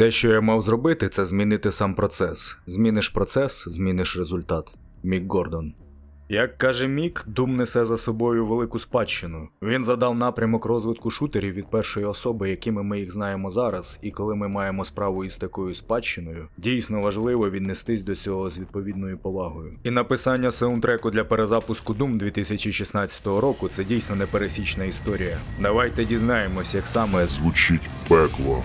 Те, що я мав зробити, це змінити сам процес. Зміниш процес, зміниш результат. Мік Гордон. Як каже Мік, Дум несе за собою велику спадщину. Він задав напрямок розвитку шутерів від першої особи, якими ми їх знаємо зараз, і коли ми маємо справу із такою спадщиною, дійсно важливо віднестись до цього з відповідною повагою. І написання саундтреку для перезапуску Doom 2016 року це дійсно непересічна історія. Давайте дізнаємось, як саме звучить пекло.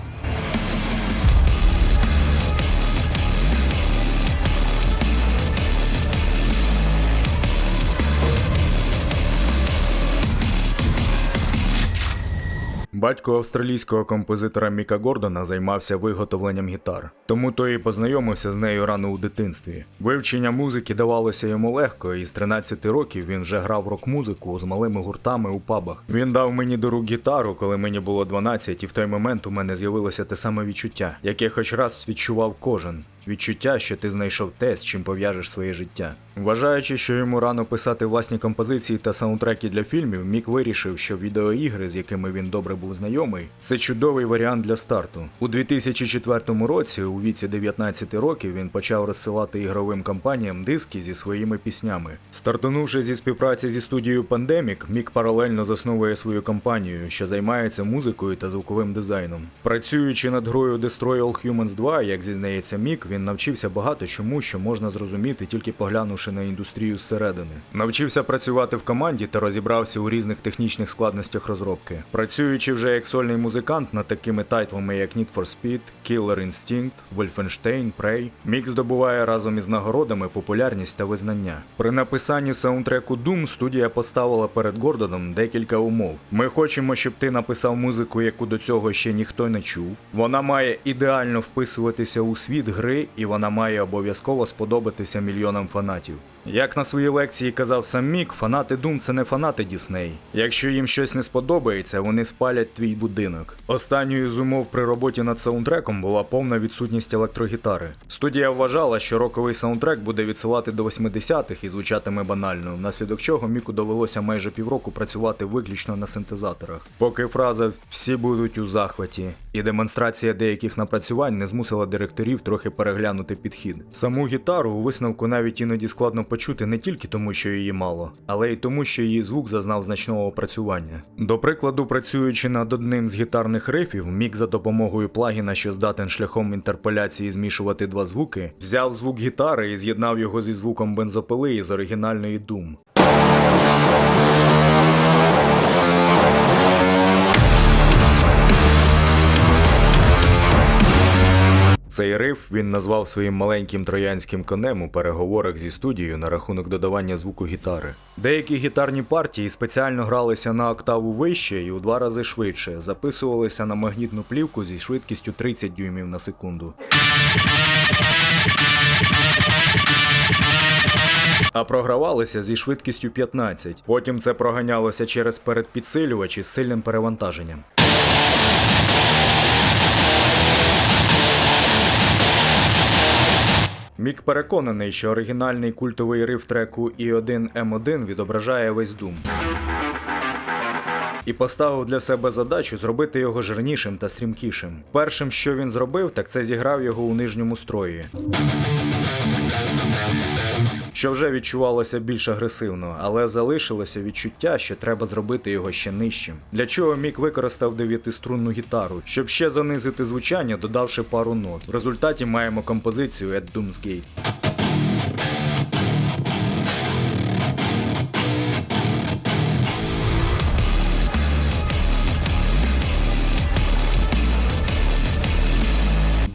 Батько австралійського композитора Міка Гордона займався виготовленням гітар, тому той і познайомився з нею рано у дитинстві. Вивчення музики давалося йому легко, і з 13 років він вже грав рок-музику з малими гуртами у пабах. Він дав мені до рук гітару, коли мені було 12, і в той момент у мене з'явилося те саме відчуття, яке хоч раз відчував кожен. Відчуття, що ти знайшов те, з чим пов'яжеш своє життя. Вважаючи, що йому рано писати власні композиції та саундтреки для фільмів, Мік вирішив, що відеоігри, з якими він добре був знайомий, це чудовий варіант для старту. У 2004 році, у віці 19 років, він почав розсилати ігровим компаніям диски зі своїми піснями. Стартунувши зі співпраці зі студією Pandemic, Мік паралельно засновує свою компанію, що займається музикою та звуковим дизайном. Працюючи над грою Destroy All Humans 2, як зізнається Мік, він навчився багато чому, що можна зрозуміти тільки поглянувши на індустрію зсередини. Навчився працювати в команді та розібрався у різних технічних складностях розробки. Працюючи вже як сольний музикант над такими тайтлами, як Need for Speed, Killer Instinct, Wolfenstein, Prey, Мік здобуває разом із нагородами популярність та визнання. При написанні саундтреку Doom студія поставила перед Гордоном декілька умов. Ми хочемо, щоб ти написав музику, яку до цього ще ніхто не чув. Вона має ідеально вписуватися у світ гри, і вона має обов'язково сподобатися мільйонам фанатів. you. Як на своїй лекції казав сам Мік, фанати Doom – це не фанати Дісней. Якщо їм щось не сподобається, вони спалять твій будинок. Останньою з умов при роботі над саундтреком була повна відсутність електрогітари. Студія вважала, що роковий саундтрек буде відсилати до 80-х і звучатиме банально, внаслідок чого Міку довелося майже півроку працювати виключно на синтезаторах. Поки фраза всі будуть у захваті і демонстрація деяких напрацювань не змусила директорів трохи переглянути підхід. Саму гітару у висновку навіть іноді складно почути не тільки тому, що її мало, але й тому, що її звук зазнав значного опрацювання. До прикладу, працюючи над одним з гітарних рифів, Мік за допомогою плагіна, що здатен шляхом інтерполяції змішувати два звуки, взяв звук гітари і з'єднав його зі звуком бензопили із оригінальної Doom. Цей риф він назвав своїм маленьким троянським конем у переговорах зі студією на рахунок додавання звуку гітари. Деякі гітарні партії спеціально гралися на октаву вище і у два рази швидше, записувалися на магнітну плівку зі швидкістю 30 дюймів на секунду. А програвалися зі швидкістю 15. Потім це проганялося через передпідсилювач із сильним перевантаженням. Мік переконаний, що оригінальний культовий риф треку І1М1 відображає весь Doom. І поставив для себе задачу зробити його жирнішим та стрімкішим. Першим, що він зробив, так це зіграв його у нижньому строї. Що вже відчувалося більш агресивно, але залишилося відчуття, що треба зробити його ще нижчим. Для чого Мік використав дев'ятиструнну гітару, щоб ще занизити звучання, додавши пару нот. В результаті маємо композицію At Doom's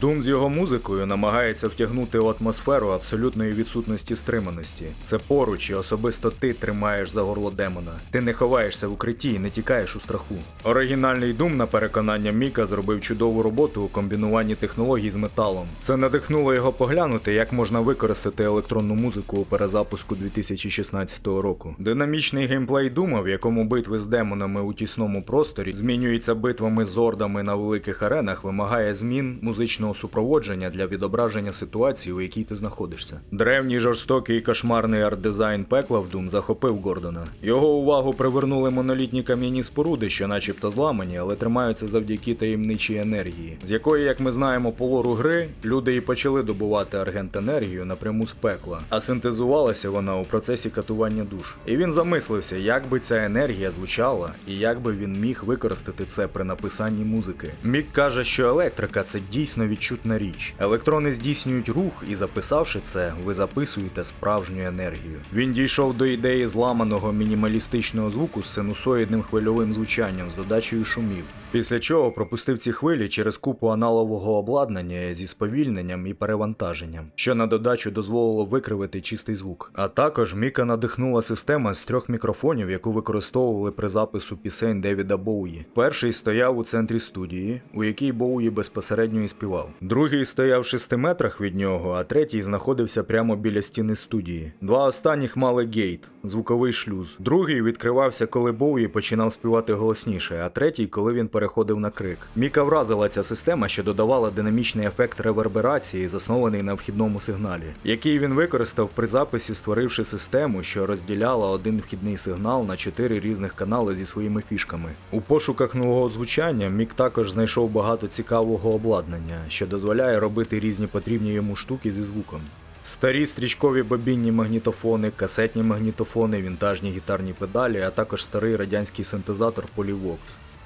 Дум з його музикою намагається втягнути у атмосферу абсолютної відсутності стриманості. Це поруч, і особисто ти тримаєш за горло демона. Ти не ховаєшся в укритті і не тікаєш у страху. Оригінальний Дум, на переконання Міка, зробив чудову роботу у комбінуванні технологій з металом. Це надихнуло його поглянути, як можна використати електронну музику у перезапуску 2016 року. Динамічний геймплей Дума, в якому битви з демонами у тісному просторі змінюються битвами з ордами на великих аренах, вимагає змін музичного музичного супроводження для відображення ситуації, у якій ти знаходишся. Древній жорстокий кошмарний арт-дизайн пекла в Doom захопив Гордона. Його увагу привернули монолітні кам'яні споруди, що начебто зламані, але тримаються завдяки таємничій енергії, з якої, як ми знаємо, по лору гри люди і почали добувати аргент енергію напряму з пекла, а синтезувалася вона у процесі катування душ. І він замислився, як би ця енергія звучала, і як би він міг використати це при написанні музики. Мік каже, що електрика це дійсно відчутна річ. Електрони здійснюють рух, і записавши це, ви записуєте справжню енергію. Він дійшов до ідеї зламаного мінімалістичного звуку з синусоїдним хвильовим звучанням з додачею шумів. Після чого пропустив ці хвилі через купу аналогового обладнання зі сповільненням і перевантаженням, що на додачу дозволило викривити чистий звук. А також Міка надихнула система з трьох мікрофонів, яку використовували при запису пісень Девіда Боуї. Перший стояв у центрі студії, у якій Боуї безпосередньо і співав. Другий стояв в шести метрах від нього, а третій знаходився прямо біля стіни студії. Два останніх мали гейт, звуковий шлюз. Другий відкривався, коли Боуї починав співати голосніше, а третій, коли він переходив на крик. Міка вразила ця система, що додавала динамічний ефект реверберації, заснований на вхідному сигналі, який він використав при записі, створивши систему, що розділяла один вхідний сигнал на чотири різних канали зі своїми фішками. У пошуках нового звучання Мік також знайшов багато цікавого обладнання, що дозволяє робити різні потрібні йому штуки зі звуком. Старі стрічкові бобінні магнітофони, касетні магнітофони, вінтажні гітарні педалі, а також старий радянський синтезатор Polyvox.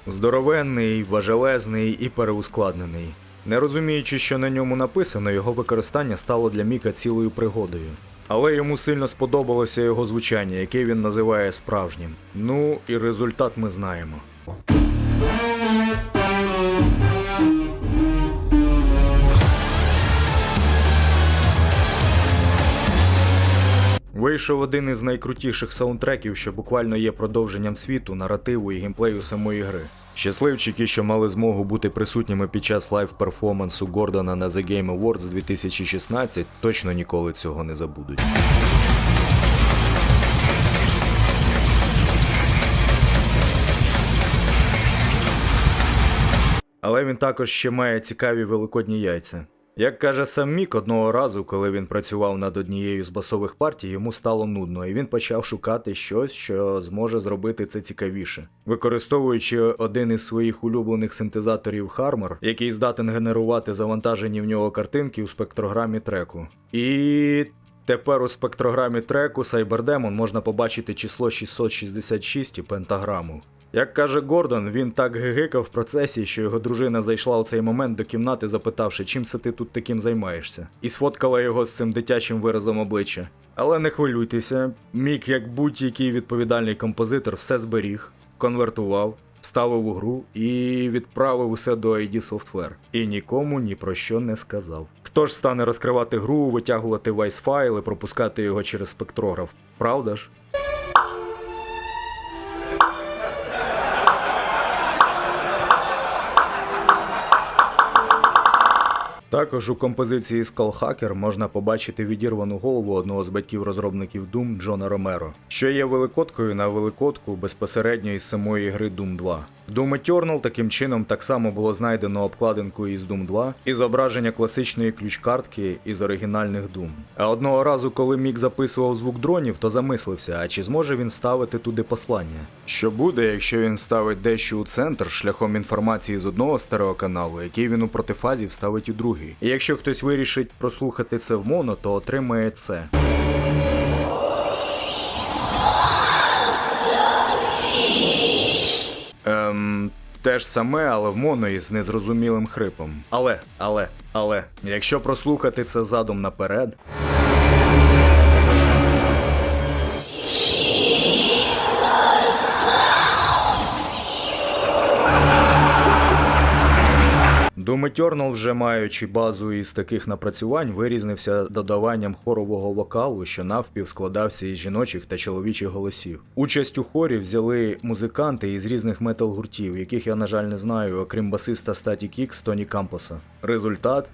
Здоровенний, важелезний і переускладнений. Не розуміючи, що на ньому написано, його використання стало для Міка цілою пригодою. Але йому сильно сподобалося його звучання, яке він називає справжнім. Ну і результат ми знаємо. Вийшов один із найкрутіших саундтреків, що буквально є продовженням світу, наративу і геймплею самої гри. Щасливчики, що мали змогу бути присутніми під час лайв-перформансу Гордона на The Game Awards 2016, точно ніколи цього не забудуть. Але він також ще має цікаві великодні яйця. Як каже сам Мік, одного разу, коли він працював над однією з басових партій, йому стало нудно, і він почав шукати щось, що зможе зробити це цікавіше, використовуючи один із своїх улюблених синтезаторів Harmor, який здатен генерувати завантажені в нього картинки у спектрограмі треку. І Тепер у спектрограмі треку Cyberdemon можна побачити число 666 і пентаграму. Як каже Гордон, він так гигикав в процесі, що його дружина зайшла у цей момент до кімнати, запитавши, чим це ти тут таким займаєшся, і сфоткала його з цим дитячим виразом обличчя. Але не хвилюйтеся, Мік, як будь-який відповідальний композитор, все зберіг, конвертував, вставив у гру і відправив усе до ID Software. І нікому ні про що не сказав. Хто ж стане розкривати гру, витягувати вайс файл і пропускати його через спектрограф? Правда ж? Також у композиції Skullhacker можна побачити відірвану голову одного з батьків розробників Doom Джона Ромеро, що є великодкою на великодку безпосередньо із самої гри Doom 2. Doom Eternal таким чином так само було знайдено обкладинку із Doom 2 і зображення класичної ключ-картки із оригінальних Doom. А одного разу, коли Мік записував звук дронів, то замислився, а чи зможе він ставити туди послання? Що буде, якщо він ставить дещо у центр шляхом інформації з одного стереоканалу, який він у протифазі вставить у другий. І якщо хтось вирішить прослухати це в моно, то отримає це. Те ж саме, але в моно із незрозумілим хрипом. Але, але, але, якщо прослухати це задом наперед. Doom Eternal, вже маючи базу із таких напрацювань, вирізнився додаванням хорового вокалу, що навпів складався із жіночих та чоловічих голосів. Участь у хорі взяли музиканти із різних метал-гуртів, яких я, на жаль, не знаю, окрім басиста Статі Кікс Тоні Кампоса. Результат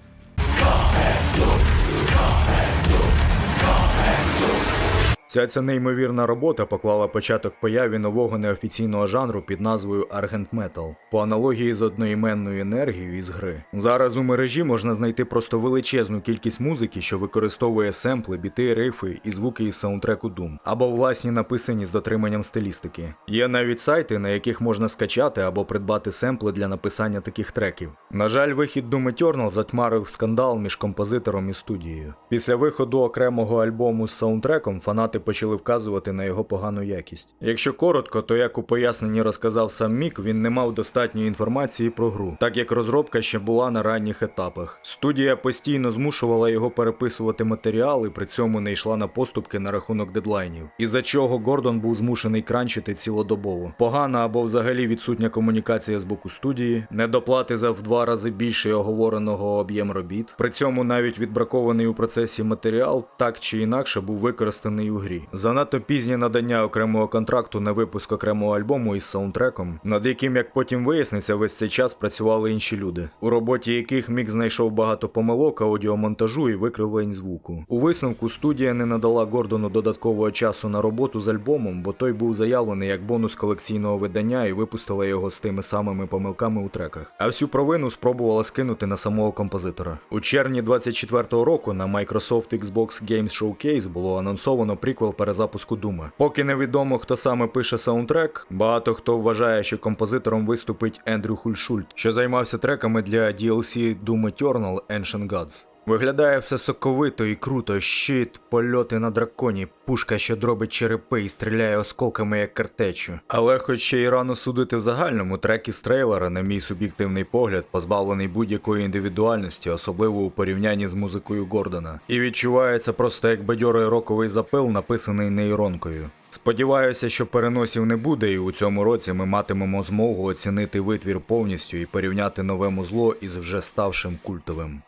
Вся ця неймовірна робота поклала початок появі нового неофіційного жанру під назвою Argent Metal, по аналогії з одноіменною енергією із гри. Зараз у мережі можна знайти просто величезну кількість музики, що використовує семпли, біти, рифи і звуки із саундтреку Doom, або власні написані з дотриманням стилістики. Є навіть сайти, на яких можна скачати або придбати семпли для написання таких треків. На жаль, вихід Doom Eternal затьмарив скандал між композитором і студією. Після виходу окремого альбому з саундтреком фанати почали вказувати на його погану якість. Якщо коротко, то як у поясненні розказав сам Мік, він не мав достатньої інформації про гру, так як розробка ще була на ранніх етапах. Студія постійно змушувала його переписувати матеріал і при цьому не йшла на поступки на рахунок дедлайнів, із-за чого Гордон був змушений кранчити цілодобово. Погана або взагалі відсутня комунікація з боку студії, недоплати за в два рази більший оговореного об'єм робіт. При цьому навіть відбракований у процесі матеріал так чи інакше був використаний у грі. Занадто пізнє надання окремого контракту на випуск окремого альбому із саундтреком, над яким, як потім виясниться, весь цей час працювали інші люди, у роботі яких мік знайшов багато помилок, аудіомонтажу і викривлень звуку. У висновку студія не надала Гордону додаткового часу на роботу з альбомом, бо той був заявлений як бонус колекційного видання і випустила його з тими самими помилками у треках. А всю провину спробувала скинути на самого композитора. У червні 24-го року на Microsoft Xbox Games Showcase було анонсовано приквел перезапуску Думи. Поки невідомо, хто саме пише саундтрек, багато хто вважає, що композитором виступить Ендрю Хульшульт, що займався треками для DLC Doom Eternal Ancient Gods. Виглядає все соковито і круто, щит, польоти на драконі, пушка, що дробить черепи і стріляє осколками як картечу. Але хоч ще й рано судити в загальному, трек із трейлера, на мій суб'єктивний погляд, позбавлений будь-якої індивідуальності, особливо у порівнянні з музикою Гордона. І відчувається просто як бадьорий роковий запил, написаний нейронкою. Сподіваюся, що переносів не буде, і у цьому році ми матимемо змогу оцінити витвір повністю і порівняти нове музло із вже ставшим культовим.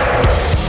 Podcast.